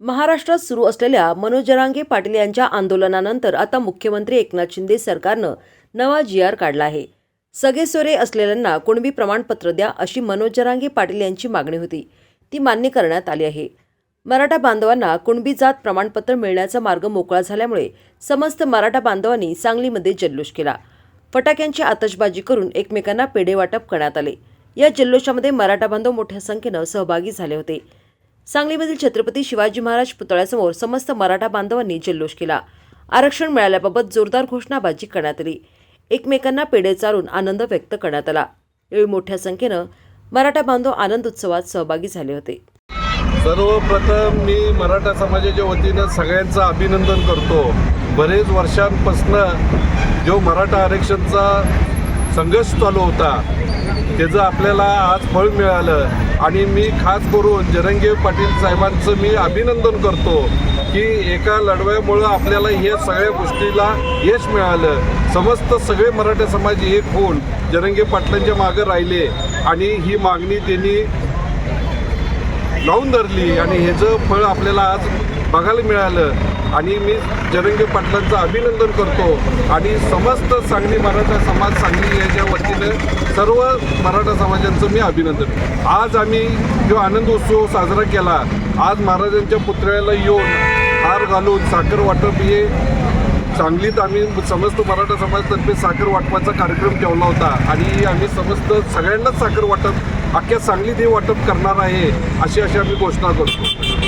महाराष्ट्रात सुरू असलेल्या मनोज जरांगे पाटील यांच्या आंदोलनानंतर आता मुख्यमंत्री एकनाथ शिंदे सरकारनं नवा जी आर काढला आहे. सगळे सोरे असलेल्यांना कुणबी प्रमाणपत्र द्या अशी मनोज जरांगे पाटील यांची मागणी होती. ती मान्य करण्यात आली आहे. मराठा बांधवांना कुणबी जात प्रमाणपत्र मिळण्याचा मार्ग मोकळा झाल्यामुळे समस्त मराठा बांधवांनी सांगलीमध्ये जल्लोष केला. फटाक्यांची आतषबाजी करून एकमेकांना पेढे वाटप करण्यात आले. या जल्लोषामध्ये मराठा बांधव मोठ्या संख्येनं सहभागी झाले होते. सांगलीमधील छत्रपती शिवाजी महाराज पुतळ्यासमोर समस्त मराठा बांधवांनी जल्लोष केला. आरक्षण मिळाल्याबाबत जोरदार घोषणाबाजी करण्यात आली. एकमेकांना पेढे चारून आनंद व्यक्त करण्यात आला. यावेळी मोठ्या संख्येनं मराठा बांधव आनंद उत्सवात सहभागी झाले होते. सर्वप्रथम मी मराठा समाजाच्या वतीनं सगळ्यांचं अभिनंदन करतो. बरेच वर्षांपासनं जो मराठा आरक्षणचा संघर्ष चालू होता त्याचं आपल्याला आज फळ मिळालं. आणि मी खास करून जरंगे पाटील साहेबांचं मी अभिनंदन करतो की एका लढव्यामुळं आपल्याला ह्या सगळ्या गोष्टीला यश मिळालं. समस्त सगळे मराठा समाज एक होऊन जरंगे पाटलांच्या मागं राहिले आणि ही मागणी त्यांनी लावून धरली आणि ह्याचं फळ आपल्याला आज बघायला मिळालं आणि मी जरंगे पाटलांचं अभिनंदन करतो. आणि समस्त सांगली मराठा समाज सांगली याच्या वतीनं सर्व मराठा समाजांचं मी अभिनंदन. आज आम्ही जो आनंद उत्सव साजरा केला आज महाराजांच्या पुतळ्याला येऊन हार घालून साखर वाटप हे सांगलीत आम्ही समस्त मराठा समाजातर्फे साखर वाटपाचा कार्यक्रम ठेवला होता. आणि आम्ही समस्त सगळ्यांनाच साखर वाटप अख्ख्या सांगलीत हे वाटप करणार आहे अशी अशी आम्ही घोषणा करतो.